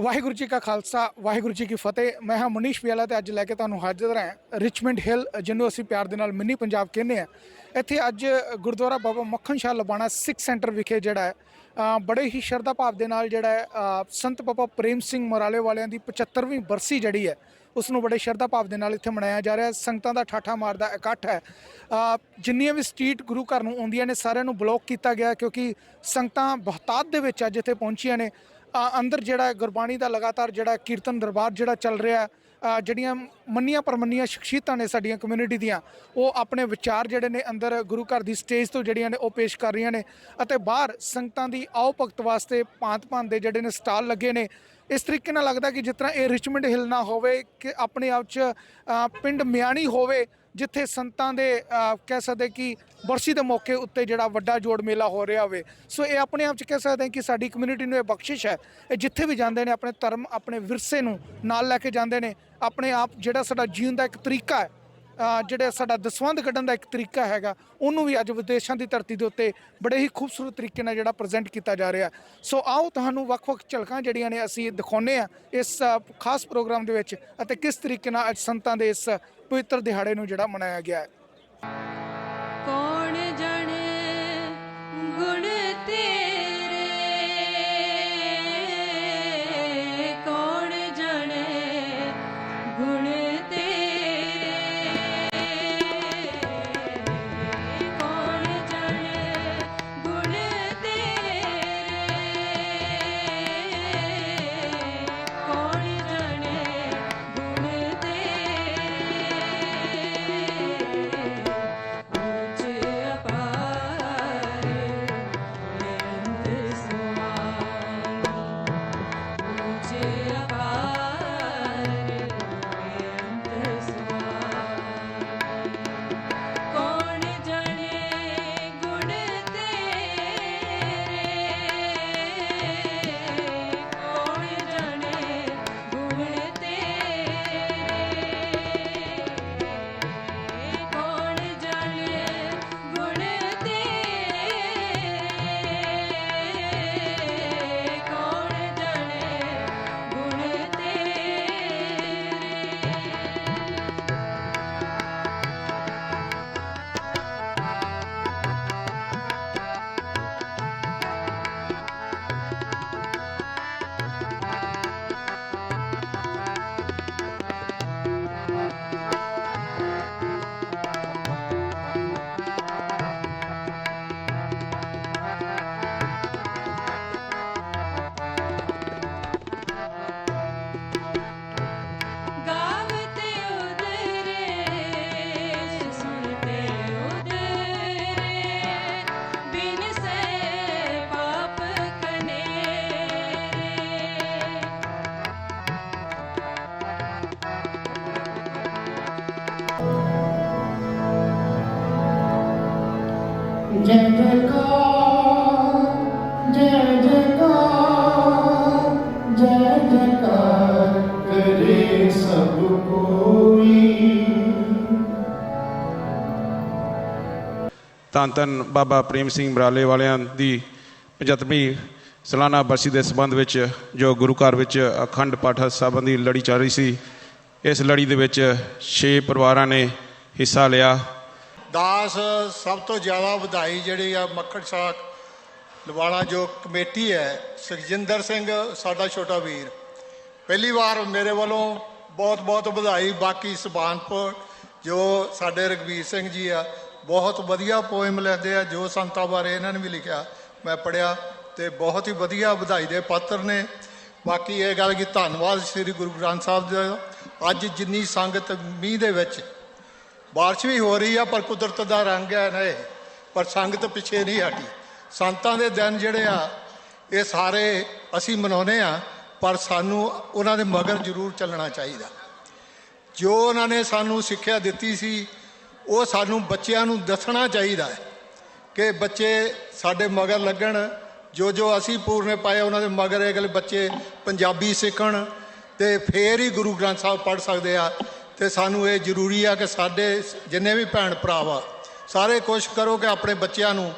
ਵਾਹਿਗੁਰੂ ਜੀ ਕਾ ਖਾਲਸਾ, ਵਾਹਿਗੁਰੂ ਜੀ ਕੀ ਫਤਿਹ। ਮੈਂ ਹਾਂ ਮਨੀਸ਼ ਪਿਆਲਾ ਤੇ ਅੱਜ ਲੈ ਕੇ ਤੁਹਾਨੂੰ ਹਾਜ਼ਰ ਹਾਂ ਰਿਚਮੰਡ ਹਿੱਲ, ਜਿਹਨੂੰ ਅਸੀਂ ਪਿਆਰ ਦੇ ਨਾਲ ਮਿੰਨੀ ਪੰਜਾਬ ਕਹਿੰਦੇ ਆ ਇੱਥੇ ਅੱਜ ਗੁਰਦੁਆਰਾ ਬਾਬਾ ਮੱਖਣ ਸ਼ਾਹ ਲਬਾਣਾ ਸਿੱਖ ਸੈਂਟਰ ਵਿਖੇ ਜਿਹੜਾ ਹੈ ਬੜੇ ਹੀ ਸ਼ਰਧਾ ਭਾਵ ਦੇ ਨਾਲ ਜਿਹੜਾ ਹੈ ਸੰਤ ਬਾਬਾ ਪ੍ਰੇਮ ਸਿੰਘ ਮਰਾਲੇ ਵਾਲਿਆਂ ਦੀ 75ਵੀਂ ਬਰਸੀ ਜਿਹੜੀ ਹੈ ਉਸ ਨੂੰ ਬੜੇ ਸ਼ਰਧਾ ਭਾਵ ਦੇ ਨਾਲ ਇੱਥੇ ਮਨਾਇਆ ਜਾ ਰਿਹਾ। ਸੰਗਤਾਂ ਦਾ ਠਾਠਾ ਮਾਰਦਾ ਇਕੱਠ ਹੈ। ਜਿੰਨੀਆਂ ਵੀ ਸਟਰੀਟ ਗੁਰੂ ਘਰ ਨੂੰ ਆਉਂਦੀਆਂ ਨੇ, ਸਾਰਿਆਂ ਨੂੰ ਬਲੌਕ ਕੀਤਾ ਗਿਆ ਕਿਉਂਕਿ ਸੰਗਤਾਂ ਬਹੁਤਾਤ ਦੇ ਵਿੱਚ ਅੱਜ ਇੱਥੇ ਪਹੁੰਚੀਆਂ ਨੇ। ਅੰਦਰ ਜਿਹੜਾ ਗੁਰਬਾਣੀ ਦਾ ਲਗਾਤਾਰ ਜਿਹੜਾ ਕੀਰਤਨ ਦਰਬਾਰ ਜਿਹੜਾ ਚੱਲ ਰਿਹਾ ਜਿਹੜੀਆਂ ਮੰਨੀਆਂ ਪਰਮੰਨੀਆਂ ਸ਼ਖਸੀਅਤਾਂ ਨੇ ਸਾਡੀਆਂ ਕਮਿਊਨਿਟੀ ਦੀਆਂ, ਉਹ ਆਪਣੇ ਵਿਚਾਰ ਜਿਹੜੇ ਨੇ ਅੰਦਰ ਗੁਰੂ ਘਰ ਦੀ ਸਟੇਜ ਤੋਂ ਜਿਹੜੀਆਂ ਨੇ ਉਹ ਪੇਸ਼ ਕਰ ਰਹੀਆਂ ਨੇ ਅਤੇ ਬਾਹਰ ਸੰਗਤਾਂ ਦੀ ਆਓ ਭਗਤ ਵਾਸਤੇ ਭਾਂਤ-ਭਾਂਤ ਦੇ ਜਿਹੜੇ ਨੇ ਸਟਾਲ ਲੱਗੇ ਨੇ। ਇਸ ਤਰੀਕੇ ਨਾਲ ਲੱਗਦਾ ਕਿ ਜਿਸ ਤਰ੍ਹਾਂ ਇਹ ਰਿਚਮੰਡ ਹਿਲ ਨਾ ਹੋਵੇ, ਕਿ ਆਪਣੇ ਆਪ 'ਚ ਪਿੰਡ ਮਿਆਣੀ ਹੋਵੇ ਜਿੱਥੇ ਸੰਤਾਂ ਦੇ ਕਹਿ ਸਕਦੇ ਕਿ ਬਰਸੀ ਦੇ ਮੌਕੇ ਉੱਤੇ ਜਿਹੜਾ ਵੱਡਾ ਜੋੜ ਮੇਲਾ ਹੋ ਰਿਹਾ ਹੋਵੇ। ਸੋ ਇਹ ਆਪਣੇ ਆਪ 'ਚ ਕਹਿ ਸਕਦੇ ਕਿ ਸਾਡੀ ਕਮਿਊਨਿਟੀ ਨੂੰ ਇਹ ਬਖਸ਼ਿਸ਼ ਹੈ। ਇਹ ਜਿੱਥੇ ਵੀ ਜਾਂਦੇ ਨੇ, ਆਪਣੇ ਧਰਮ, ਆਪਣੇ ਵਿਰਸੇ ਨੂੰ ਨਾਲ ਲੈ ਕੇ ਜਾਂਦੇ ਨੇ। ਆਪਣੇ ਆਪ ਜਿਹੜਾ ਸਾਡਾ ਜੀਣ ਦਾ ਇੱਕ ਤਰੀਕਾ ਹੈ ਜਿਹੜਾ ਸਾਡਾ ਦਸਵੰਧ ਕੱਢਣ ਦਾ ਇੱਕ ਤਰੀਕਾ ਹੈਗਾ, ਉਹਨੂੰ ਵੀ ਅੱਜ ਵਿਦੇਸ਼ਾਂ ਦੀ ਧਰਤੀ ਦੇ ਉੱਤੇ ਬੜੇ ਹੀ ਖੂਬਸੂਰਤ ਤਰੀਕੇ ਨਾਲ ਜਿਹੜਾ ਪ੍ਰੈਜ਼ੈਂਟ ਕੀਤਾ ਜਾ ਰਿਹਾ। ਸੋ ਆਓ ਤੁਹਾਨੂੰ ਵੱਖ-ਵੱਖ ਝਲਕਾਂ ਜਿਹੜੀਆਂ ਨੇ ਅਸੀਂ ਦਿਖਾਉਂਦੇ ਆ ਇਸ ਖਾਸ ਪ੍ਰੋਗਰਾਮ ਦੇ ਵਿੱਚ ਅਤੇ ਕਿਸ ਤਰੀਕੇ ਨਾਲ ਅੱਜ ਸੰਤਾਂ ਦੇ ਇਸ ਪਵਿੱਤਰ ਦਿਹਾੜੇ ਨੂੰ ਜਿਹੜਾ ਮਨਾਇਆ ਗਿਆ ਹੈ। ਤਾਂ ਤਨ ਬਾਬਾ ਪ੍ਰੇਮ ਸਿੰਘ ਬਰਾਲੇ ਵਾਲਿਆਂ ਦੀ 75ਵੀਂ ਸਾਲਾਨਾ ਬਰਸੀ ਦੇ ਸਬੰਧ ਵਿੱਚ ਜੋ ਗੁਰੂ ਘਰ ਵਿੱਚ ਅਖੰਡ ਪਾਠ ਦੀ ਲੜੀ ਚੱਲ ਰਹੀ ਸੀ, ਇਸ ਲੜੀ ਦੇ ਵਿੱਚ 6 ਪਰਿਵਾਰਾਂ ਨੇ ਹਿੱਸਾ ਲਿਆ। ਦਾਸ ਸਭ ਤੋਂ ਜ਼ਿਆਦਾ ਵਧਾਈ ਜਿਹੜੀ ਆ ਮੱਖਣ ਸਾਕ ਲਵਾਣਾ ਜੋ ਕਮੇਟੀ ਹੈ ਸੁਖਜਿੰਦਰ ਸਿੰਘ, ਸਾਡਾ ਛੋਟਾ ਵੀਰ। ਪਹਿਲੀ ਵਾਰ ਮੇਰੇ ਵੱਲੋਂ ਬਹੁਤ ਬਹੁਤ ਵਧਾਈ। ਬਾਕੀ ਸੁਬਾਨਪੁਰ, ਜੋ ਸਾਡੇ ਰਗਵੀਰ ਸਿੰਘ ਜੀ ਆ, ਬਹੁਤ ਵਧੀਆ ਪੋਇਮ ਲਿਖਦੇ ਆ, ਜੋ ਸੰਤਾਂ ਬਾਰੇ ਇਹਨਾਂ ਨੇ ਵੀ ਲਿਖਿਆ, ਮੈਂ ਪੜਿਆ ਤੇ ਬਹੁਤ ਹੀ ਵਧੀਆ ਵਧਾਈ ਦੇ ਪਾਤਰ ਨੇ। ਬਾਕੀ ਇਹ ਗੱਲ ਕਿ ਧੰਨਵਾਦ ਸ੍ਰੀ ਗੁਰੂ ਗ੍ਰੰਥ ਸਾਹਿਬ ਦਾ। ਅੱਜ ਜਿੰਨੀ ਸੰਗਤ ਮੀਂਹ ਦੇ ਵਿੱਚ ਬਾਰਿਸ਼ ਵੀ ਹੋ ਰਹੀ ਆ, ਪਰ ਕੁਦਰਤ ਦਾ ਰੰਗ ਹੈ। ਨਾ ਇਹ ਪਰ ਸੰਗਤ ਪਿੱਛੇ ਨਹੀਂ ਹਟੀ। ਸੰਤਾਂ ਦੇ ਦਿਨ ਜਿਹੜੇ ਆ, ਇਹ ਸਾਰੇ ਅਸੀਂ ਮਨਾਉਨੇ ਆ, ਪਰ ਸਾਨੂੰ ਉਹਨਾਂ ਦੇ ਮਗਰ ਜ਼ਰੂਰ ਚੱਲਣਾ ਚਾਹੀਦਾ। ਜੋ ਉਹਨਾਂ ਨੇ ਸਾਨੂੰ ਸਿੱਖਿਆ ਦਿੱਤੀ ਸੀ, ਉਹ ਸਾਨੂੰ ਬੱਚਿਆਂ ਨੂੰ ਦੱਸਣਾ ਚਾਹੀਦਾ ਹੈ ਕਿ ਬੱਚੇ ਸਾਡੇ ਮਗਰ ਲੱਗਣ। ਜੋ ਜੋ ਅਸੀਂ ਪੂਰਨੇ ਪਾਏ, ਉਹਨਾਂ ਦੇ ਮਗਰ ਇਹ ਗੱਲ ਬੱਚੇ ਪੰਜਾਬੀ ਸਿੱਖਣ ਤੇ ਫੇਰ ਹੀ ਗੁਰੂ ਗ੍ਰੰਥ ਸਾਹਿਬ ਪੜ੍ਹ ਸਕਦੇ ਆ। ਤੇ ਸਾਨੂੰ ਇਹ ਜ਼ਰੂਰੀ ਆ ਕਿ ਸਾਡੇ ਜਿੰਨੇ ਵੀ ਭੈਣ ਭਰਾ ਵਾ, ਸਾਰੇ ਕੋਸ਼ਿਸ਼ ਕਰੋ ਕਿ ਆਪਣੇ ਬੱਚਿਆਂ ਨੂੰ,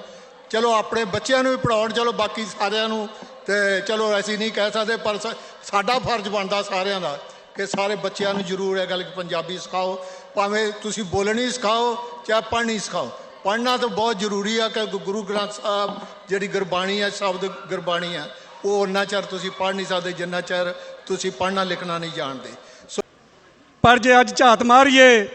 ਚਲੋ ਆਪਣੇ ਬੱਚਿਆਂ ਨੂੰ ਵੀ ਪੜਾਉਣ ਚਲੋ ਬਾਕੀ ਸਾਰਿਆਂ ਨੂੰ, ਤੇ ਚਲੋ ਅਸੀਂ ਨਹੀਂ ਕਹਿ ਸਕਦੇ, ਪਰ ਸਾ- ਸਾਡਾ ਫਰਜ਼ ਬਣਦਾ ਸਾਰਿਆਂ ਦਾ ਕਿ ਸਾਰੇ ਬੱਚਿਆਂ ਨੂੰ ਜ਼ਰੂਰ ਇਹ ਗੱਲ ਕਿ ਪੰਜਾਬੀ ਸਿਖਾਓ, ਭਾਵੇਂ ਤੁਸੀਂ ਬੋਲਣੀ ਸਿਖਾਓ ਚਾਹੇ ਪੜ੍ਹਨੀ ਸਿਖਾਓ। ਪੜ੍ਹਨਾ ਤਾਂ ਬਹੁਤ ਜ਼ਰੂਰੀ ਆ ਕਿ ਗੁਰੂ ਗ੍ਰੰਥ ਸਾਹਿਬ ਜਿਹੜੀ ਗੁਰਬਾਣੀ ਹੈ ਸ਼ਬਦ ਗੁਰਬਾਣੀ ਹੈ ਉਹ ਉਹਨਾਂ ਚਿਰ ਤੁਸੀਂ ਪੜ੍ਹ ਨਹੀਂ ਸਕਦੇ, ਜਿੰਨਾ ਚਿਰ ਤੁਸੀਂ ਪੜ੍ਹਨਾ ਲਿਖਣਾ ਨਹੀਂ ਜਾਣਦੇ। ਪਰ ਜੇ ਅੱਜ ਝਾਤ ਮਾਰੀਏ,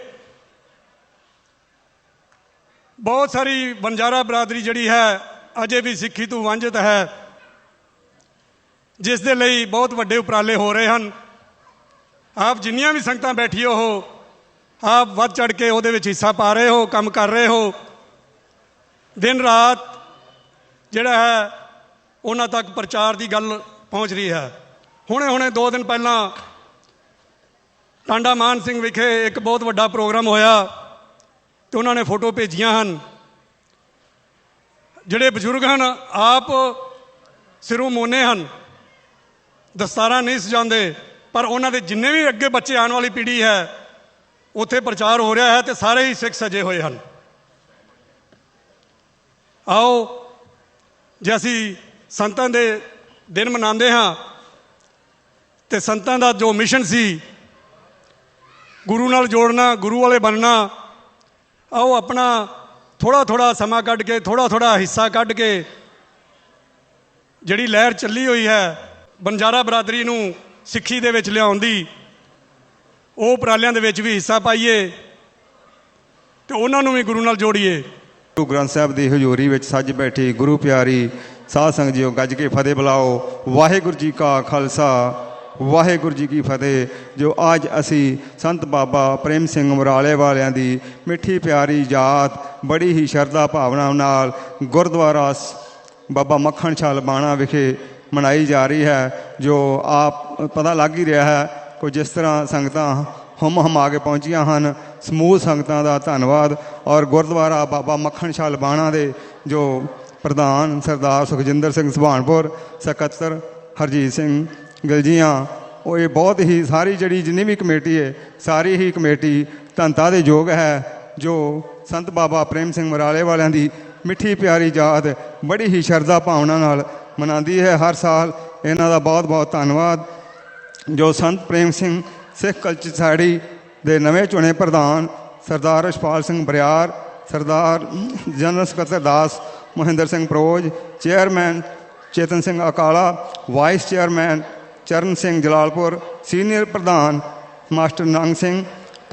ਬਹੁਤ ਸਾਰੀ ਬੰਜਾਰਾ ਬਰਾਦਰੀ ਜਿਹੜੀ ਹੈ, ਅਜੇ ਵੀ ਸਿੱਖੀ ਤੋਂ ਵਾਂਝਿਤ ਹੈ, ਜਿਸ ਦੇ ਲਈ ਬਹੁਤ ਵੱਡੇ ਉਪਰਾਲੇ ਹੋ ਰਹੇ ਹਨ। ਆਪ ਜਿੰਨੀਆਂ ਵੀ ਸੰਗਤਾਂ ਬੈਠੀ ਹੋ, ਆਪ ਵੱਧ ਚੜ ਕੇ ਉਹਦੇ ਵਿੱਚ ਹਿੱਸਾ ਪਾ ਰਹੇ ਹੋ, ਕੰਮ ਕਰ ਰਹੇ ਹੋ। ਦਿਨ ਰਾਤ ਜਿਹੜਾ ਹੈ, ਉਹਨਾਂ ਤੱਕ ਪ੍ਰਚਾਰ ਦੀ ਗੱਲ ਪਹੁੰਚ ਰਹੀ ਹੈ। ਹੁਣੇ ਹੁਣੇ ਦੋ ਦਿਨ ਪਹਿਲਾਂ ਟਾਂਡਾ ਮਾਨ ਸਿੰਘ ਵਿਖੇ ਇੱਕ ਬਹੁਤ ਵੱਡਾ ਪ੍ਰੋਗਰਾਮ ਹੋਇਆ ਤੇ ਉਹਨਾਂ ਨੇ ਫੋਟੋ ਭੇਜੀਆਂ ਹਨ। ਜਿਹੜੇ ਬਜ਼ੁਰਗ ਹਨ, ਆਪ ਸਿਰੋਂ ਮੋਨੇ ਹਨ। ਦਸਤਾਰਾਂ ਨਹੀਂ ਸਜਾਉਂਦੇ, ਪਰ ਉਹਨਾਂ ਦੇ ਜਿੰਨੇ ਵੀ ਅੱਗੇ ਬੱਚੇ ਆਉਣ ਵਾਲੀ ਪੀੜ੍ਹੀ ਹੈ, ਉੱਥੇ ਪ੍ਰਚਾਰ ਹੋ ਰਿਹਾ ਹੈ ਤੇ ਸਾਰੇ ਹੀ ਸਿੱਖ ਸਜੇ ਹੋਏ ਹਨ। ਆਓ, ਜੇ ਅਸੀਂ ਸੰਤਾਂ ਦੇ ਦਿਨ ਮਨਾਉਂਦੇ ਹਾਂ, ਤੇ ਸੰਤਾਂ ਦਾ ਜੋ ਮਿਸ਼ਨ ਸੀ ਗੁਰੂ ਨਾਲ ਜੋੜਨਾ, ਗੁਰੂ ਵਾਲੇ ਬਣਨਾ। ਆਓ ਆਪਣਾ ਥੋੜਾ ਥੋੜਾ ਸਮਾਂ ਕੱਢ ਕੇ ਥੋੜਾ ਥੋੜਾ ਹਿੱਸਾ ਕੱਢ ਕੇ, ਜਿਹੜੀ ਲਹਿਰ ਚੱਲੀ ਹੋਈ ਹੈ, ਬੰਜਾਰਾ ਬਰਾਦਰੀ ਨੂੰ ਸਿੱਖੀ ਦੇ ਵਿੱਚ ਲਿਆਉਣ ਦੀ, ਉਹ ਉਪਰਾਲਿਆਂ ਦੇ ਵਿੱਚ ਵੀ ਹਿੱਸਾ ਪਾਈਏ ਤੇ ਉਹਨਾਂ ਨੂੰ ਵੀ ਗੁਰੂ ਨਾਲ ਜੋੜੀਏ। ਗੁਰੂ ਗ੍ਰੰਥ ਸਾਹਿਬ ਦੀ ਹਜ਼ੂਰੀ ਵਿੱਚ ਸੱਜ ਬੈਠੀ ਗੁਰੂ ਪਿਆਰੀ ਸਾਧ ਸੰਗਤ ਜੀਓ ਗੱਜ ਕੇ ਫਤਿਹ ਬੁਲਾਓ। ਵਾਹਿਗੁਰੂ ਜੀ ਕਾ ਖਾਲਸਾ। ਵਾਹਿਗੁਰੂ ਜੀ ਕੀ ਫਤਿਹ। ਜੋ ਅੱਜ ਅਸੀਂ ਸੰਤ ਬਾਬਾ ਪ੍ਰੇਮ ਸਿੰਘ ਮਰਾਲੇ ਵਾਲਿਆਂ ਦੀ ਮਿੱਠੀ ਪਿਆਰੀ ਯਾਦ, ਬੜੀ ਹੀ ਸ਼ਰਧਾ ਭਾਵਨਾ ਨਾਲ ਗੁਰਦੁਆਰਾ ਸ- ਬਾਬਾ ਮੱਖਣ ਸ਼ਾਹ ਬਾਣਾ ਵਿਖੇ ਮਨਾਈ ਜਾ ਰਹੀ ਹੈ, ਜੋ ਆਪ ਪਤਾ ਲੱਗ ਹੀ ਰਿਹਾ ਹੈ ਕੋ ਜਿਸ ਤਰ੍ਹਾਂ ਸੰਗਤਾਂ ਹਮ ਹਮਾ ਕੇ ਪਹੁੰਚੀਆਂ ਹਨ, ਸਮੂਹ ਸੰਗਤਾਂ ਦਾ ਧੰਨਵਾਦ ਔਰ ਗੁਰਦੁਆਰਾ ਬਾਬਾ ਮੱਖਣ ਸ਼ਾਹ ਲਬਾਣਾ ਦੇ ਜੋ ਪ੍ਰਧਾਨ ਸਰਦਾਰ ਸੁਖਜਿੰਦਰ ਸਿੰਘ ਸੁਭਾਨਪੁਰ, ਸਕੱਤਰ ਹਰਜੀਤ ਸਿੰਘ ਗਿਲਜੀਆਂ, ਉਹ ਇਹ ਬਹੁਤ ਹੀ ਸਾਰੀ ਜਿਹੜੀ ਜਿੰਨੀ ਵੀ ਕਮੇਟੀ ਹੈ, ਸਾਰੀ ਹੀ ਕਮੇਟੀ ਧੰਤਾ ਦੇ ਯੋਗ ਹੈ, ਜੋ ਸੰਤ ਬਾਬਾ ਪ੍ਰੇਮ ਸਿੰਘ ਮਰਾਲੇ ਵਾਲਿਆਂ ਦੀ ਮਿੱਠੀ ਪਿਆਰੀ ਯਾਦ, ਬੜੀ ਹੀ ਸ਼ਰਧਾ ਭਾਵਨਾ ਨਾਲ ਮਨਾਉਂਦੀ ਹੈ ਹਰ ਸਾਲ। ਇਹਨਾਂ ਦਾ ਬਹੁਤ ਬਹੁਤ ਧੰਨਵਾਦ। ਜੋ ਸੰਤ ਪ੍ਰੇਮ ਸਿੰਘ, ਸਿੱਖ ਕਲਚਰ ਸੋਸਾਇਟੀ ਦੇ ਨਵੇਂ ਚੁਣੇ ਪ੍ਰਧਾਨ ਸਰਦਾਰ ਰਸ਼ਪਾਲ ਸਿੰਘ ਬਰਿਆਰ, ਸਰਦਾਰ ਜਨਰਲ ਸਕੱਤਰ Das Mahinder Singh ਪ੍ਰੋਜ, chairman Chetan Singh Akala, vice chairman Charan Singh Jalalpur, senior ਪ੍ਰਧਾਨ ਮਾਸਟਰ ਨੰਗ ਸਿੰਘ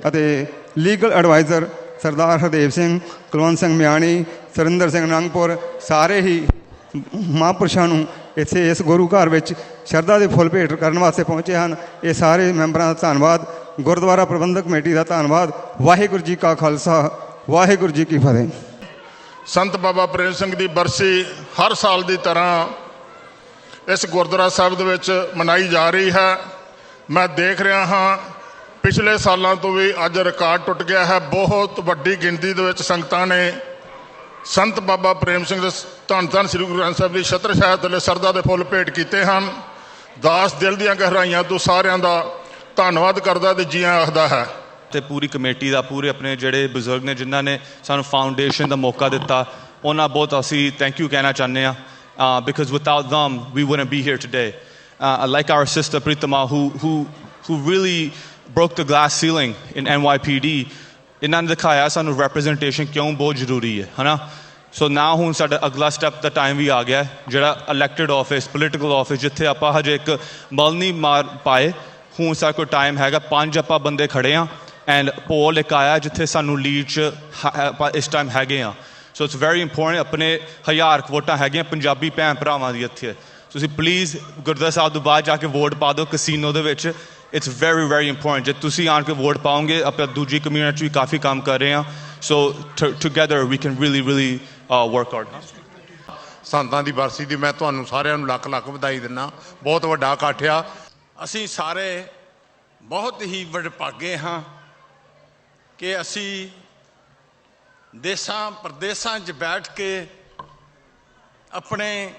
ਅਤੇ ਲੀਗਲ ਐਡਵਾਈਜ਼ਰ ਸਰਦਾਰ ਹਰਦੇਵ ਸਿੰਘ, ਕੁਲਵੰਤ ਸਿੰਘ ਮਿਆਣੀ, ਸੁਰਿੰਦਰ ਸਿੰਘ ਨੰਗਪੁਰ, ਸਾਰੇ ਹੀ ਮਹਾਂਪੁਰਸ਼ਾਂ ਨੂੰ ਇੱਥੇ ਇਸ ਗੁਰੂ ਘਰ ਵਿੱਚ ਸ਼ਰਧਾ ਦੇ ਫੁੱਲ ਭੇਟ ਕਰਨ ਵਾਸਤੇ ਪਹੁੰਚੇ ਹਨ। ਇਹ ਸਾਰੇ ਮੈਂਬਰਾਂ ਦਾ ਧੰਨਵਾਦ। ਗੁਰਦੁਆਰਾ ਪ੍ਰਬੰਧਕ ਕਮੇਟੀ ਦਾ ਧੰਨਵਾਦ। ਵਾਹਿਗੁਰੂ ਜੀ ਕਾ ਖਾਲਸਾ, ਵਾਹਿਗੁਰੂ ਜੀ ਕੀ ਫਤਿਹ। ਸੰਤ ਬਾਬਾ ਪ੍ਰੇਮ ਸਿੰਘ ਦੀ ਬਰਸੀ ਹਰ ਸਾਲ ਦੀ ਤਰ੍ਹਾਂ ਇਸ ਗੁਰਦੁਆਰਾ ਸਾਹਿਬ ਦੇ ਵਿੱਚ ਮਨਾਈ ਜਾ ਰਹੀ ਹੈ। ਮੈਂ ਦੇਖ ਰਿਹਾ ਹਾਂ, ਪਿਛਲੇ ਸਾਲਾਂ ਤੋਂ ਵੀ ਅੱਜ ਰਿਕਾਰਡ ਟੁੱਟ ਗਿਆ ਹੈ। ਬਹੁਤ ਵੱਡੀ ਗਿਣਤੀ ਦੇ ਵਿੱਚ ਸੰਗਤਾਂ ਨੇ ਸੰਤ ਬਾਬਾ ਪ੍ਰੇਮ ਸਿੰਘ ਦੇ ਧੰਨ ਧੰਨ ਸ੍ਰੀ ਗੁਰੂ ਗ੍ਰੰਥ ਸਾਹਿਬ ਦੀ ਛਤਰ ਛਾਇਆ ਥੱਲੇ ਸਰਦਾ ਦੇ ਫੁੱਲ ਭੇਟ ਕੀਤੇ ਹਨ। ਦਾਸ ਦਿਲ ਦੀਆਂ ਗਹਿਰਾਈਆਂ ਤੋਂ ਸਾਰਿਆਂ ਦਾ ਧੰਨਵਾਦ ਕਰਦਾ ਤੇ ਜੀਆਂ ਆਖਦਾ ਹੈ। ਤੇ ਪੂਰੀ ਕਮੇਟੀ ਦਾ, ਪੂਰੇ ਆਪਣੇ ਜਿਹੜੇ ਬਜ਼ੁਰਗ ਨੇ, ਜਿਨ੍ਹਾਂ ਨੇ ਸਾਨੂੰ ਫਾਊਂਡੇਸ਼ਨ ਦਾ ਮੌਕਾ ਦਿੱਤਾ, ਉਹਨਾਂ ਬਹੁਤ ਅਸੀਂ ਥੈਂਕ ਯੂ ਕਹਿਣਾ ਚਾਹੁੰਦੇ ਆ because without them we wouldn't be here today. Uh, like our sister Pritama who who who really broke the glass ceiling in NYPD ਇਹਨਾਂ ਨੇ ਦਿਖਾਇਆ ਸਾਨੂੰ representation ਕਿਉਂ ਬਹੁਤ ਜ਼ਰੂਰੀ ਹੈ ਹਨਾ ਸੋ ਨਾ ਹੁਣ ਸਾਡਾ ਅਗਲਾ ਸਟੈਪ ਦਾ ਟਾਈਮ ਵੀ ਆ ਗਿਆ ਹੈ, ਜਿਹੜਾ ਇਲੈਕਟਿਡ ਆਫਿਸ ਪੋਲੀਟੀਕਲ ਆਫਿਸ ਜਿੱਥੇ ਆਪਾਂ ਹਜੇ ਇੱਕ ਬਲ ਨਹੀਂ ਮਾਰ ਪਾਏ ਹੁਣ ਸਾਡੇ ਕੋਲ ਟਾਈਮ ਹੈਗਾ ਪੰਜ ਆਪਾਂ ਬੰਦੇ ਖੜੇ ਆ ਐਂਡ ਪੋਲ ਇੱਕ ਆਇਆ ਜਿੱਥੇ ਸਾਨੂੰ ਲੀਡ ਚ ਹ- ਆਪਾਂ ਇਸ ਟਾਈਮ ਹੈਗੇ ਆ ਸੋ ਇਟਸ ਵੈਰੀ ਇੰਪੋਰਟੈਂਟ ਆਪਣੇ ਹਜ਼ਾਰ ਕੁ ਵੋਟਾਂ ਹੈਗੀਆਂ ਪੰਜਾਬੀ ਭੈਣ ਭਰਾਵਾਂ ਦੀ ਇੱਥੇ ਤੁਸੀਂ ਪਲੀਜ਼ ਗੁਰਦੁਆਰਾ ਸਾਹਿਬ ਤੋਂ ਬਾਅਦ ਜਾ ਕੇ ਵੋਟ ਪਾ ਦਿਓ ਕਸੀਨੋ ਦੇ ਵਿੱਚ ਇਟਸ ਵੈਰੀ ਵੈਰੀ ਇੰਪੋਰਟੈਂਟ ਜੇ ਤੁਸੀਂ ਆਣ ਕੇ ਵੋਟ ਪਾਓਗੇ ਆਪਾਂ ਦੂਜੀ ਕਮਿਊਨਿਟੀ ਵੀ ਕਾਫੀ ਕੰਮ ਕਰ ਰਹੇ ਹਾਂ so together we can really really work out ਸੰਤਾਂ ਦੀ ਬਰਸੀ ਦੀ ਮੈਂ ਤੁਹਾਨੂੰ ਸਾਰਿਆਂ ਨੂੰ ਲੱਖ ਲੱਖ ਵਧਾਈ ਦਿੰਦਾ ਬਹੁਤ ਵੱਡਾ ਇਕੱਠ ਆ ਅਸੀਂ ਸਾਰੇ ਬਹੁਤ ਹੀ ਵਡਭਾਗੇ ਹਾਂ ਕਿ ਅਸੀਂ ਦੇਸਾਂ, ਪ੍ਰਦੇਸਾਂ 'ਚ ਬੈਠ ਕੇ ਆਪਣੇ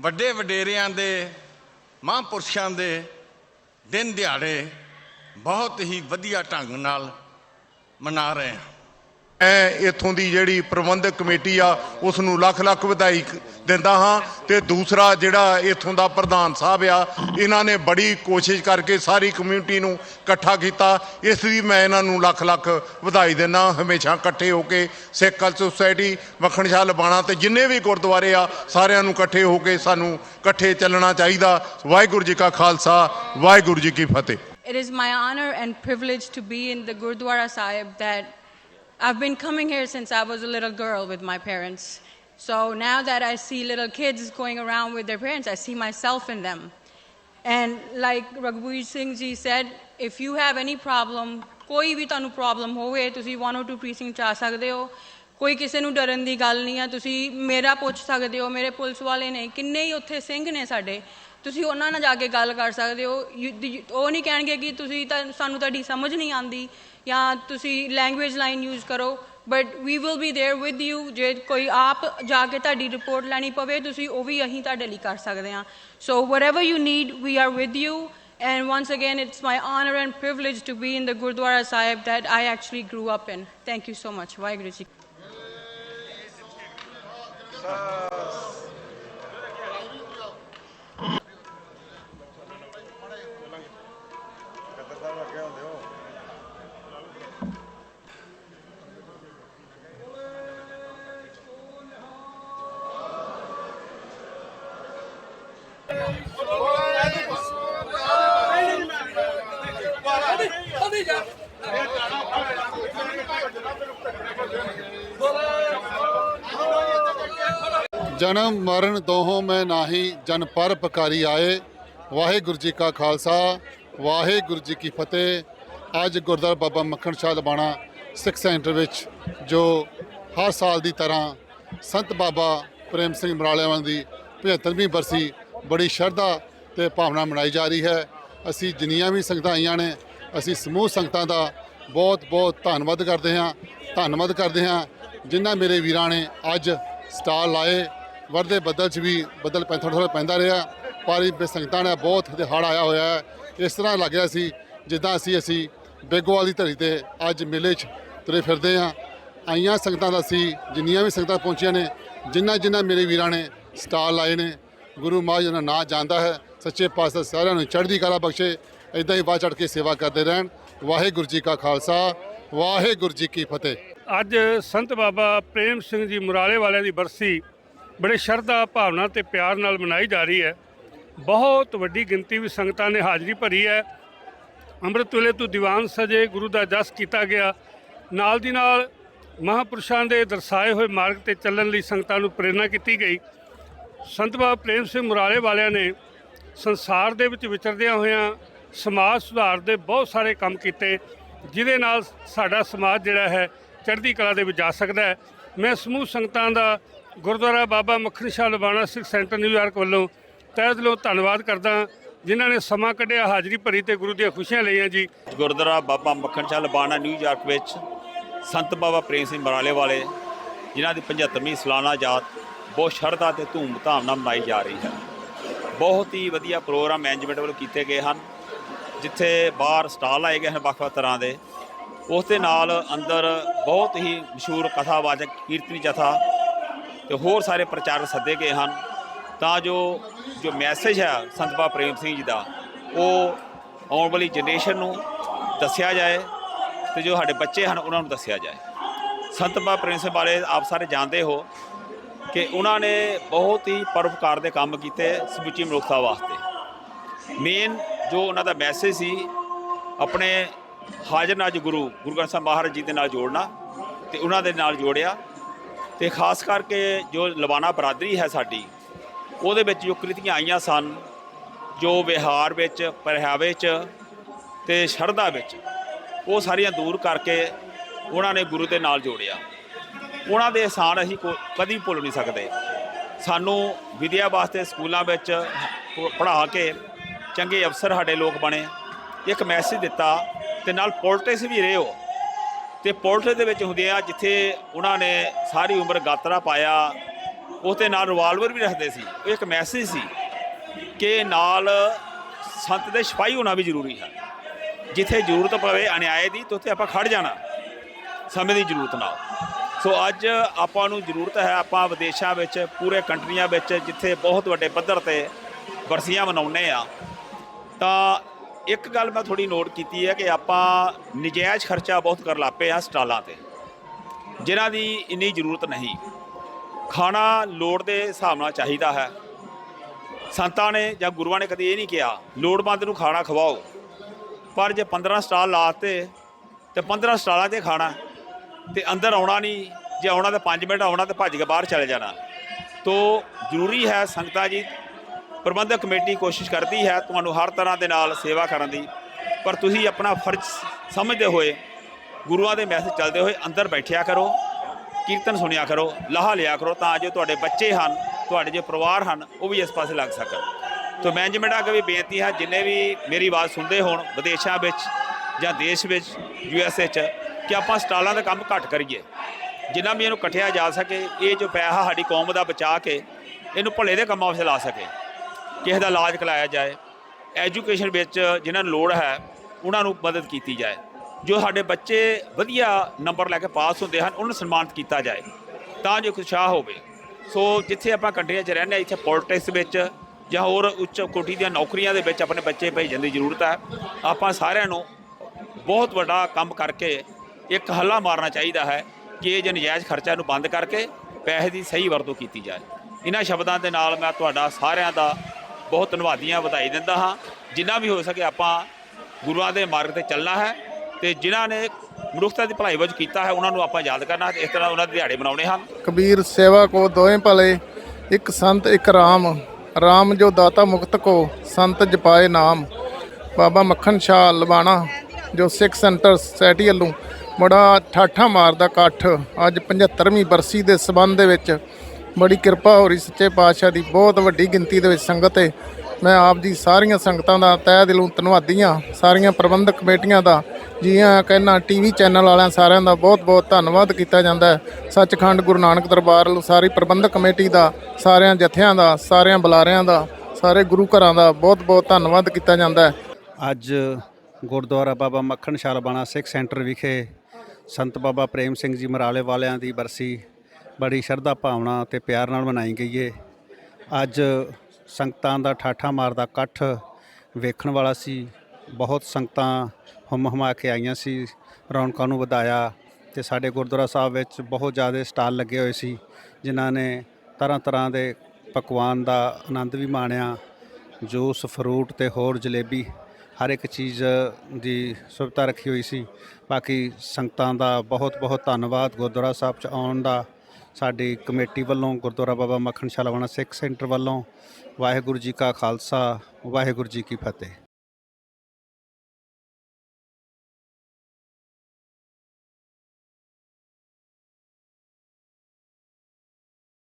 ਵੱਡੇ ਵਡੇਰਿਆਂ ਦੇ, ਮਹਾਂਪੁਰਸ਼ਾਂ ਦੇ ਦਿਨ ਦਿਹਾੜੇ ਬਹੁਤ ਹੀ ਵਧੀਆ ਢੰਗ ਨਾਲ ਮਨਾ ਰਹੇ ਹਾਂ। ਮੈਂ ਇਥੋਂ ਦੀ ਜਿਹੜੀ ਪ੍ਰਬੰਧਕ ਕਮੇਟੀ ਆ ਉਸ ਨੂੰ ਲੱਖ ਲੱਖ ਵਧਾਈ ਦਿੰਦਾ ਹਾਂ ਤੇ ਦੂਸਰਾ ਜਿਹੜਾ ਇਥੋਂ ਦਾ ਪ੍ਰਧਾਨ ਸਾਹਿਬ ਆ, ਇਹਨਾਂ ਨੇ ਬੜੀ ਕੋਸ਼ਿਸ਼ ਕਰਕੇ ਸਾਰੀ ਕਮਿਊਨਿਟੀ ਨੂੰ ਇਕੱਠਾ ਕੀਤਾ। ਇਸ ਲਈ ਮੈਂ ਇਹਨਾਂ ਨੂੰ ਲੱਖ ਲੱਖ ਵਧਾਈ ਦਿੰਦਾ ਹਮੇਸ਼ਾ ਇਕੱਠੇ ਹੋ ਕੇ ਸਿੱਖ ਕਲਚਰ ਸੁਸਾਇਟੀ ਮੱਖਣ ਸ਼ਾਹ ਲਬਾਣਾ ਤੇ ਜਿੰਨੇ ਵੀ ਗੁਰਦੁਆਰੇ ਆ, ਸਾਰਿਆਂ ਨੂੰ ਇਕੱਠੇ ਹੋ ਕੇ ਸਾਨੂੰ ਇਕੱਠੇ ਚੱਲਣਾ ਚਾਹੀਦਾ। ਵਾਹਿਗੁਰੂ ਜੀ ਕਾ ਖਾਲਸਾ, ਵਾਹਿਗੁਰੂ ਜੀ ਕੀ ਫਤਿਹ। It is my honor and privilege to be in the Gurdwara Sahib that I've been coming here since I was a little girl with my parents. So now that I see little kids going around with their parents, I see myself in them. And like Raghuveer Singh ji said, if you have any problem, ਕੋਈ ਵੀ ਤੁਹਾਨੂੰ problem ਹੋਵੇ ਤੁਸੀਂ 102 ਪ੍ਰੀਸਿੰਕਟ ਚ ਆ ਸਕਦੇ ਹੋ ਕੋਈ ਕਿਸੇ ਨੂੰ ਡਰਨ ਦੀ ਗੱਲ ਨਹੀਂ ਆ ਤੁਸੀਂ ਮੇਰਾ ਪੁੱਛ ਸਕਦੇ ਹੋ ਮੇਰੇ ਪੁਲਿਸ ਵਾਲੇ ਨੇ ਕਿੰਨੇ ਹੀ ਉੱਥੇ ਸਿੰਘ ਨੇ ਸਾਡੇ ਤੁਸੀਂ ਉਹਨਾਂ ਨਾਲ ਜਾ ਕੇ ਗੱਲ ਕਰ ਸਕਦੇ ਹੋ You- the- ਉਹ ਨਹੀਂ ਕਹਿਣਗੇ ਕਿ ਤੁਸੀਂ ਤਾਂ ਸਾਨੂੰ ਤੁਹਾਡੀ ਸਮਝ ਨਹੀਂ ਆਉਂਦੀ ਜਾਂ ਤੁਸੀਂ ਲੈਂਗੁਏਜ ਲਾਈਨ ਯੂਜ਼ ਕਰੋ but we will be there with you ਜੇ ਕੋਈ ਆਪ ਜਾ ਕੇ ਤੁਹਾਡੀ ਰਿਪੋਰਟ ਲੈਣੀ ਪਵੇ ਤੁਸੀਂ ਉਹ ਵੀ ਅਸੀਂ ਤੁਹਾਡੇ ਲਈ ਕਰ ਸਕਦੇ ਹਾਂ ਸੋ whatever you need we are with you and once again it's my honor and privilege to be in the Gurdwara Sahib that I actually grew up in thank you so much Waheguru ji ਜਨਮ ਮਰਨ ਦੋਹੋਂ ਮੈਂ ਨਾਹੀ, ਜਨ ਪਰ ਪਕਾਰੀ ਆਏ। ਵਾਹਿਗੁਰੂ ਜੀ ਕਾ ਖਾਲਸਾ, ਵਾਹਿਗੁਰੂ ਜੀ ਕੀ ਫਤਿਹ। ਅੱਜ Gurdwara Baba Makhan Shah Labana Sikh centre ਵਿੱਚ, ਜੋ ਹਰ ਸਾਲ ਦੀ ਤਰ੍ਹਾਂ ਸੰਤ ਬਾਬਾ ਪ੍ਰੇਮ ਸਿੰਘ ਮਰਾਲਿਆਂ ਦੀ 75ਵੀਂ ਬਰਸੀ ਬੜੀ ਸ਼ਰਧਾ ਤੇ ਭਾਵਨਾ ਮਨਾਈ ਜਾ ਰਹੀ ਹੈ। ਅਸੀਂ ਜਿੰਨੀਆਂ ਵੀ ਸੰਗਤਾਂ ਆਈਆਂ ਨੇ, ਅਸੀਂ ਸਮੂਹ ਸੰਗਤਾਂ ਦਾ ਬਹੁਤ ਬਹੁਤ ਧੰਨਵਾਦ ਕਰਦੇ ਹਾਂ। ਧੰਨਵਾਦ ਕਰਦੇ ਹਾਂ ਜਿਨ੍ਹਾਂ ਮੇਰੇ ਵੀਰਾਂ ਨੇ ਅੱਜ ਸਟਾਲ ਲਾਏ। ਵਰਦੇ ਬੱਦਲ 'ਚ ਵੀ ਬੱਦਲ ਪੈ ਥੋੜ੍ਹਾ ਥੋੜ੍ਹਾ ਪੈਂਦਾ ਰਿਹਾ। ਪਰ ਇਹ ਸੰਗਤਾਂ ਨੇ ਬਹੁਤ ਹੜ ਆਇਆ ਹੋਇਆ ਹੈ। ਇਸ ਤਰ੍ਹਾਂ ਲੱਗ ਰਿਹਾ ਸੀ ਜਿੱਦਾਂ ਅਸੀਂ ਅਸੀਂ ਬੇਗੋਵਾਲ ਦੀ ਧਰਤੀ ਤੇ ਅੱਜ ਮੇਲੇ 'ਚ ਤੁਰੇ ਫਿਰਦੇ ਹਾਂ। ਆਈਆਂ ਸੰਗਤਾਂ ਦਾ ਸੀ, ਜਿੰਨੀਆਂ ਵੀ ਸੰਗਤਾਂ ਪਹੁੰਚੀਆਂ ਨੇ ਜਿਨ੍ਹਾਂ ਜਿਨ੍ਹਾਂ ਮੇਰੇ ਵੀਰਾਂ ਨੇ ਸਟਾਲ ਲਾਏ ਨੇ, ਗੁਰੂ ਮਹਾਰਾਜ ਦਾ ਨਾਂ ਜਾਣਦਾ ਹੈ। ਸੱਚੇ ਪਾਤਸ਼ਾਹ ਸਾਰਿਆਂ ਨੂੰ ਚੜ੍ਹਦੀ ਕਲਾ ਬਖਸ਼ੇ ਇਦਾਂ ਹੀ ਵੱਧ ਚੜ੍ਹ ਕੇ ਸੇਵਾ ਕਰਦੇ ਰਹਿਣ। ਵਾਹਿਗੁਰੂ ਜੀ ਕਾ ਖਾਲਸਾ, ਵਾਹਿਗੁਰੂ ਜੀ ਕੀ ਫਤਿਹ। ਅੱਜ ਸੰਤ ਬਾਬਾ ਪ੍ਰੇਮ ਸਿੰਘ ਜੀ ਮੁਰਾਲੇ ਵਾਲਿਆਂ ਦੀ ਬਰਸੀ ਬੜੇ ਸ਼ਰਧਾ ਭਾਵਨਾ ਤੇ ਪਿਆਰ ਨਾਲ ਮਨਾਈ ਜਾ ਰਹੀ ਹੈ। ਬਹੁਤ ਵੱਡੀ ਗਿਣਤੀ ਵਿੱਚ ਸੰਗਤਾਂ ਨੇ ਹਾਜ਼ਰੀ ਭਰੀ ਹੈ। ਅੰਮ੍ਰਿਤ ਵੇਲੇ ਤੋਂ ਦੀਵਾਨ ਸਜੇ ਗੁਰੂ ਦਾ ਜਸ ਕੀਤਾ ਗਿਆ। ਨਾਲ ਦੀ ਨਾਲ ਮਹਾਪੁਰਸ਼ਾਂ ਦੇ ਦਰਸਾਏ ਹੋਏ ਮਾਰਗ ਤੇ ਚੱਲਣ ਲਈ ਸੰਗਤਾਂ ਨੂੰ ਪ੍ਰੇਰਣਾ ਕੀਤੀ ਗਈ। ਸੰਤ ਬਾਬਾ ਪ੍ਰੇਮ ਸਿੰਘ ਮੁਰਾਲੇ ਵਾਲਿਆਂ ਨੇ ਸੰਸਾਰ ਦੇ ਵਿੱਚ ਵਿਚਰਦਿਆਂ ਹੋਇਆਂ ਸਮਾਜ ਸੁਧਾਰ ਦੇ ਬਹੁਤ ਸਾਰੇ ਕੰਮ ਕੀਤੇ, ਜਿਹਦੇ ਨਾਲ ਸਾਡਾ ਸਮਾਜ ਜਿਹੜਾ ਹੈ ਚੜ੍ਹਦੀ ਕਲਾ ਦੇ ਵਿੱਚ ਜਾ ਸਕਦਾ ਹੈ। ਮੈਂ ਸਮੂਹ ਸੰਗਤਾਂ ਦਾ Gurdwara Baba Makhan Shah Labana Sikh centre New York ਵੱਲੋਂ ਤਹਿ ਦਿਲੋਂ ਧੰਨਵਾਦ ਕਰਦਾ ਜਿਨ੍ਹਾਂ ਨੇ ਸਮਾਂ ਕੱਢਿਆ, ਹਾਜ਼ਰੀ ਭਰੀ ਤੇ ਗੁਰੂ ਦੀਆਂ ਖੁਸ਼ੀਆਂ ਲਈਆਂ ਜੀ। ਗੁਰਦੁਆਰਾ ਬਾਬਾ ਮੱਖਣ ਸ਼ਾਹ ਲਬਾਣਾ ਨਿਊਯਾਰਕ ਵਿੱਚ ਸੰਤ ਬਾਬਾ ਪ੍ਰੇਮ ਸਿੰਘ ਮਰਾਲੇ ਵਾਲੇ, ਜਿਨ੍ਹਾਂ ਦੀ 75ਵੀਂ ਸਾਲਾਨਾ ਯਾਦ ਬਹੁਤ ਸ਼ਰਧਾ ਤੇ ਧੂਮ-ਧਾਮ ਨਾਲ ਮਨਾਈ ਜਾ ਰਹੀ ਹੈ। ਬਹੁਤ ਹੀ ਵਧੀਆ ਪ੍ਰੋਗਰਾਮ ਮੈਨੇਜਮੈਂਟ ਵੱਲੋਂ ਕੀਤੇ ਗਏ ਹਨ, ਜਿੱਥੇ ਬਾਹਰ ਸਟਾਲ ਲਾਏ ਗਏ ਹਨ ਵੱਖ-ਵੱਖ ਤਰ੍ਹਾਂ ਦੇ। ਉਸ ਦੇ ਨਾਲ ਅੰਦਰ ਬਹੁਤ ਹੀ ਮਸ਼ਹੂਰ ਕਥਾਵਾਚਕ, ਕੀਰਤਨੀ ਜਥਾ ਤੇ ਹੋਰ ਸਾਰੇ ਪ੍ਰਚਾਰਕ ਸੱਦੇ ਗਏ ਹਨ। ਤਾਂ ਜੋ ਜੋ ਮੈਸੇਜ ਹੈ ਸੰਤ ਬਾਬਾ ਪ੍ਰੇਮ ਸਿੰਘ ਜੀ ਦਾ, ਉਹ ਆਉਣ ਵਾਲੀ ਜਨਰੇਸ਼ਨ ਨੂੰ ਦੱਸਿਆ ਜਾਏ ਤੇ ਜੋ ਸਾਡੇ ਬੱਚੇ ਹਨ, ਉਹਨਾਂ ਨੂੰ ਦੱਸਿਆ ਜਾਏ। ਸੰਤ ਬਾਬਾ ਪ੍ਰੇਮ ਸਿੰਘ ਬਾਰੇ ਆਪ ਸਾਰੇ ਜਾਣਦੇ ਹੋ ਕਿ ਉਹਨਾਂ ਨੇ ਬਹੁਤ ਹੀ ਪਰਉਪਕਾਰ ਦੇ ਕੰਮ ਕੀਤੇ ਸਮੁੱਚੀ ਮਨੁੱਖਤਾ ਵਾਸਤੇ। ਮੇਨ ਜੋ ਉਹਨਾਂ ਦਾ ਮੈਸੇਜ ਸੀ, ਆਪਣੇ ਹਾਜ਼ਰ ਨਾਜ ਗੁਰੂ ਗੁਰੂ ਗ੍ਰੰਥ ਸਾਹਿਬ ਮਹਾਰਾਜ ਜੀ ਦੇ ਨਾਲ ਜੋੜਨਾ ਤੇ ਉਹਨਾਂ ਦੇ ਨਾਲ ਜੋੜਿਆ। ਤੇ ਖਾਸ ਕਰਕੇ ਜੋ ਲਵਾਨਾ ਬਰਾਦਰੀ ਹੈ ਸਾਡੀ, ਉਹਦੇ ਵਿੱਚ ਜੋ ਕ੍ਰਿਤੀਆਂ ਆਈਆਂ ਸਨ, ਜੋ ਵਿਹਾਰ ਵਿੱਚ, ਪਹਿਰਾਵੇ 'ਚ ਤੇ ਸ਼ਰਧਾ ਵਿੱਚ, ਉਹ ਸਾਰੀਆਂ ਦੂਰ ਕਰਕੇ ਉਹਨਾਂ ਨੇ ਗੁਰੂ ਦੇ ਨਾਲ ਜੋੜਿਆ। ਉਹਨਾਂ ਦੇ ਅਸਾਨ ਅਸੀਂ ਕੋ- ਕਦੀ ਭੁੱਲ ਨਹੀਂ ਸਕਦੇ। ਸਾਨੂੰ ਵਿਦਿਆ ਵਾਸਤੇ ਸਕੂਲਾਂ ਵਿੱਚ ਪੜ੍ਹਾ ਕੇ ਚੰਗੇ ਅਫਸਰ ਸਾਡੇ ਲੋਕ ਬਣੇ, ਇੱਕ ਮੈਸੇਜ ਦਿੱਤਾ ਤੇ ਨਾਲ ਪੋਲਿਟਿਕਸ ਵੀ ਰਹੇ ਹੋ ਤੇ ਪੋਲਿਟਿਕਸ ਦੇ ਵਿੱਚ ਹੁੰਦੇ ਆ ਜਿੱਥੇ ਉਹਨਾਂ ਨੇ ਸਾਰੀ ਉਮਰ ਗਾਤਰਾ ਪਾਇਆ ਉਸ ਦੇ ਨਾਲ ਰਿਵਾਲਵਰ ਵੀ ਰੱਖਦੇ ਸੀ। ਉਹ ਇੱਕ ਮੈਸੇਜ ਸੀ ਕਿ ਨਾਲ ਸੰਤ ਦੇ ਸਿਪਾਹੀ ਹੋਣਾ ਵੀ ਜ਼ਰੂਰੀ ਹੈ। ਜਿੱਥੇ ਜ਼ਰੂਰਤ ਪਵੇ ਅਨਿਆਏ ਦੀ, ਤਾਂ ਉੱਥੇ ਆਪਾਂ ਖੜ ਜਾਣਾ। ਸਮੇਂ ਦੀ ਜ਼ਰੂਰਤ ਨਾਲ। ਸੋ ਅੱਜ ਆਪਾਂ ਨੂੰ ਜ਼ਰੂਰਤ ਹੈ, ਆਪਾਂ ਵਿਦੇਸ਼ਾਂ ਵਿੱਚ, ਪੂਰੇ ਕੰਟਰੀਆਂ ਵਿੱਚ, ਜਿੱਥੇ ਬਹੁਤ ਵੱਡੇ ਪੱਧਰ ਤੇ ਵਰਸੀਆਂ ਮਨਾਉਂਦੇ ਆ, ਤਾਂ ਇੱਕ ਗੱਲ ਮੈਂ ਥੋੜੀ ਨੋਟ ਕੀਤੀ ਹੈ ਕਿ ਆਪਾਂ ਨਜਾਇਜ਼ ਖਰਚਾ ਬਹੁਤ ਕਰ ਲਾਪੇ ਆ ਸਟਾਲਾਂ ਤੇ, ਜਿਨ੍ਹਾਂ ਦੀ ਇੰਨੀ ਜ਼ਰੂਰਤ ਨਹੀਂ। ਖਾਣਾ ਲੋੜ ਦੇ ਹਿਸਾਬ ਨਾਲ ਚਾਹੀਦਾ ਹੈ। ਸੰਤਾਂ ਨੇ ਜਾਂ ਗੁਰੂਆਂ ਨੇ ਕਦੇ ਇਹ ਨਹੀਂ ਕਿਹਾ, ਲੋੜਵੰਦ ਨੂੰ ਖਾਣਾ ਖਵਾਓ। ਪਰ ਜੇ 15 ਸਟਾਲ ਲਾਤੇ ਤੇ 15 ਸਟਾਲਾਂ ਤੇ ਖਾਣਾ, ਤੇ ਅੰਦਰ ਆਉਣਾ ਨਹੀਂ, ਜੇ ਆਉਣਾ ਤਾਂ 5 ਮਿੰਟ, ਆਉਣਾ ਤੇ ਭੱਜ ਕੇ ਬਾਹਰ ਚਲੇ ਜਾਣਾ। ਤੋ ਜ਼ਰੂਰੀ ਹੈ ਸੰਗਤਾਂ ਜੀ ਪ੍ਰਬੰਧਕ ਕਮੇਟੀ ਕੋਸ਼ਿਸ਼ ਕਰਦੀ ਹੈ ਤੁਹਾਨੂੰ ਹਰ ਤਰ੍ਹਾਂ ਦੇ ਨਾਲ ਸੇਵਾ ਕਰਨ ਦੀ। ਪਰ ਤੁਸੀਂ ਆਪਣਾ ਫਰਜ਼ ਸਮਝਦੇ ਹੋਏ, ਗੁਰੂਆਂ ਦੇ ਮੈਸੇਜ ਚੱਲਦੇ ਹੋਏ ਅੰਦਰ ਬੈਠਿਆ ਕਰੋ, ਕੀਰਤਨ ਸੁਣਿਆ ਕਰੋ, ਲਾਹਾ ਲਿਆ ਕਰੋ ਤਾਂ ਜੋ ਤੁਹਾਡੇ ਬੱਚੇ ਹਨ, ਤੁਹਾਡੇ ਜੋ ਪਰਿਵਾਰ ਹਨ, ਉਹ ਵੀ ਇਸ ਪਾਸੇ ਲੱਗ ਸਕਣ। ਤੋ ਮੈਨੇਜਮੈਂਟ ਅੱਗੇ ਵੀ ਬੇਨਤੀ ਹੈ, ਜਿੰਨੇ ਵੀ ਮੇਰੀ ਆਵਾਜ਼ ਸੁਣਦੇ ਹੋਣ ਵਿਦੇਸ਼ਾਂ ਵਿੱਚ ਜਾਂ ਦੇਸ਼ ਵਿੱਚ, ਯੂ ਐੱਸ ਏ 'ਚ, ਕਿ ਆਪਾਂ ਸਟਾਲਾਂ ਦਾ ਕੰਮ ਘੱਟ ਕਰੀਏ। ਜਿੰਨਾ ਵੀ ਇਹਨੂੰ ਇਕੱਠਿਆ ਜਾ ਸਕੇ, ਇਹ ਜੋ ਪੈਸਾ ਸਾਡੀ ਕੌਮ ਦਾ ਬਚਾ ਕੇ, ਇਹਨੂੰ ਭਲੇ ਦੇ ਕੰਮਾਂ ਵਿੱਚ ਲਾ ਸਕੇ। ਕਿਸੇ ਦਾ ਇਲਾਜ ਕਰਾਇਆ ਜਾਏ ਐਜੂਕੇਸ਼ਨ ਵਿੱਚ ਜਿਨ੍ਹਾਂ ਨੂੰ ਲੋੜ ਹੈ, ਉਹਨਾਂ ਨੂੰ ਮਦਦ ਕੀਤੀ ਜਾਏ। ਜੋ ਸਾਡੇ ਬੱਚੇ ਵਧੀਆ ਨੰਬਰ ਲੈ ਕੇ ਪਾਸ ਹੁੰਦੇ ਹਨ, ਉਹਨਾਂ ਨੂੰ ਸਨਮਾਨਿਤ ਕੀਤਾ ਜਾਏ। ਤਾਂ ਜੋ ਉਤਸ਼ਾਹ ਹੋਵੇ। ਸੋ ਜਿੱਥੇ ਆਪਾਂ ਕੰਟਰੀਆਂ 'ਚ ਰਹਿੰਦੇ ਹਾਂ, ਇੱਥੇ ਪੋਲਿਟਿਕਸ ਵਿੱਚ ਜਾਂ ਹੋਰ ਉੱਚ ਕੋਟੀ ਦੀਆਂ ਨੌਕਰੀਆਂ ਦੇ ਵਿੱਚ ਆਪਣੇ ਬੱਚੇ ਭੇਜਣ ਦੀ ਜ਼ਰੂਰਤ ਹੈ, ਆਪਾਂ ਸਾਰਿਆਂ ਨੂੰ ਬਹੁਤ ਵੱਡਾ ਕੰਮ ਕਰਕੇ ਇੱਕ ਹੱਲਾ ਮਾਰਨਾ ਚਾਹੀਦਾ ਹੈ ਕਿ ਇਹ ਜੋ ਨਜਾਇਜ਼ ਖਰਚਾ ਨੂੰ ਬੰਦ ਕਰਕੇ ਪੈਸੇ ਦੀ ਸਹੀ ਵਰਤੋਂ ਕੀਤੀ ਜਾਏ। ਇਹਨਾਂ ਸ਼ਬਦਾਂ ਦੇ ਨਾਲ ਮੈਂ ਤੁਹਾਡਾ ਸਾਰਿਆਂ ਦਾ ਬਹੁਤ ਧੰਨਵਾਦੀਆਂ ਵਧਾਈ ਦਿੰਦਾ ਹਾਂ। ਜਿੰਨਾ ਵੀ ਹੋ ਸਕੇ ਆਪਾਂ ਗੁਰੂਆਂ ਦੇ ਮਾਰਗ ਤੇ ਚੱਲਣਾ ਹੈ ਤੇ ਜਿਨ੍ਹਾਂ ਨੇ ਮਨੁੱਖਤਾ ਦੀ ਭਲਾਈ ਵਜ ਕੀਤਾ ਹੈ, ਉਹਨਾਂ ਨੂੰ ਆਪਾਂ ਯਾਦ ਕਰਨਾ ਤੇ ਇਸ ਤਰ੍ਹਾਂ ਉਹਨਾਂ ਦੇ ਦਿਹਾੜੇ ਮਨਾਉਣੇ ਹਨ। ਕਬੀਰ ਸੇਵਾ ਕੋ ਦੋਵੇਂ ਭਲੇ, ਇੱਕ ਸੰਤ, ਇੱਕ ਰਾਮ। ਰਾਮ ਜੋ ਦਾਤਾ ਮੁਕਤ ਕੋ, ਸੰਤ ਜਪਾਏ ਨਾਮ। ਬਾਬਾ ਮੱਖਣ ਸ਼ਾਹ ਲਵਾਣਾ, ਜੋ ਸਿੱਖ ਸੈਂਟਰ ਸੋਸਾਇਟੀ ਵੱਲੋਂ ਬੜਾ ਠਾਠਾ ਮਾਰਦਾ ਇਕੱਠ। ਅੱਜ 75ਵੀਂ ਬਰਸੀ ਦੇ ਸਬੰਧ ਦੇ ਵਿੱਚ ਬੜੀ ਕਿਰਪਾ ਹੋ ਰਹੀ ਸੱਚੇ ਪਾਤਸ਼ਾਹ ਦੀ, ਬਹੁਤ ਵੱਡੀ ਗਿਣਤੀ ਦੇ ਵਿੱਚ ਸੰਗਤ ਹੈ ਮੈਂ ਆਪ ਜੀ ਸਾਰੀਆਂ ਸੰਗਤਾਂ ਦਾ ਤਹਿ ਦਿਲੋਂ ਧੰਨਵਾਦੀ ਹਾਂ, ਸਾਰੀਆਂ ਪ੍ਰਬੰਧਕ ਕਮੇਟੀਆਂ ਦਾ ਜੀਆਂ ਹਾਂ ਕਹਿਣਾ ਟੀਵੀ ਚੈਨਲ ਵਾਲਿਆਂ ਸਾਰਿਆਂ ਦਾ ਬਹੁਤ ਬਹੁਤ ਧੰਨਵਾਦ ਕੀਤਾ ਜਾਂਦਾ ਹੈ। ਸੱਚਖੰਡ ਗੁਰੂ ਨਾਨਕ ਦਰਬਾਰ ਵੱਲੋਂ ਸਾਰੀ ਪ੍ਰਬੰਧਕ ਕਮੇਟੀ ਦਾ, ਸਾਰਿਆਂ ਜਥਿਆਂ ਦਾ, ਸਾਰਿਆਂ ਬੁਲਾਰਿਆਂ ਦਾ, ਸਾਰੇ ਗੁਰੂ ਘਰਾਂ ਦਾ ਬਹੁਤ ਬਹੁਤ ਧੰਨਵਾਦ ਕੀਤਾ ਜਾਂਦਾ ਹੈ। ਅੱਜ ਗੁਰਦੁਆਰਾ ਬਾਬਾ ਮੱਖਣ ਸ਼ਾਲਬਾਣਾ ਸਿੱਖ ਸੈਂਟਰ ਵਿਖੇ ਸੰਤ ਬਾਬਾ ਪ੍ਰੇਮ ਸਿੰਘ ਜੀ ਮਰਾਲੇ ਵਾਲਿਆਂ ਦੀ ਬਰਸੀ ਬੜੀ ਸ਼ਰਧਾ ਭਾਵਨਾ ਤੇ ਪਿਆਰ ਨਾਲ ਮਨਾਈ ਗਈ ਏ। ਅੱਜ ਸੰਗਤਾਂ ਦਾ ਠਾਠਾ ਮਾਰਦਾ ਇਕੱਠ ਵੇਖਣ ਵਾਲਾ ਸੀ। ਬਹੁਤ ਸੰਗਤਾਂ ਹੁਮ ਹੁਮਾ ਕੇ ਆਈਆਂ ਸੀ, ਰੌਣਕਾਂ ਨੂੰ ਵਧਾਇਆ ਤੇ ਸਾਡੇ ਗੁਰਦੁਆਰਾ ਸਾਹਿਬ ਵਿੱਚ ਬਹੁਤ ਜ਼ਿਆਦਾ ਸਟਾਲ ਲੱਗੇ ਹੋਏ ਸੀ, ਜਿਨ੍ਹਾਂ ਨੇ ਤਰ੍ਹਾਂ ਤਰ੍ਹਾਂ ਦੇ ਪਕਵਾਨ ਦਾ ਆਨੰਦ ਵੀ ਮਾਣਿਆ। ਜੂਸ, ਫਰੂਟ ਤੇ ਹੋਰ ਜਲੇਬੀ, ਹਰ ਇੱਕ ਚੀਜ਼ ਦੀ ਸੁਵਿਧਾ ਰੱਖੀ ਹੋਈ ਸੀ। ਬਾਕੀ ਸੰਗਤਾਂ ਦਾ ਬਹੁਤ ਬਹੁਤ ਧੰਨਵਾਦ ਗੁਰਦੁਆਰਾ ਸਾਹਿਬ ਚ ਆਉਣ ਦਾ। ਸਾਡੀ ਕਮੇਟੀ ਵੱਲੋਂ ਗੁਰਦੁਆਰਾ ਬਾਬਾ ਮੱਖਣ ਸ਼ਾਲਾਵਾਣਾ ਸਿੱਖ ਸੈਂਟਰ ਵੱਲੋਂ ਵਾਹਿਗੁਰੂ ਜੀ ਕਾ ਖਾਲਸਾ, ਵਾਹਿਗੁਰੂ ਜੀ ਕੀ ਫਤਿਹ।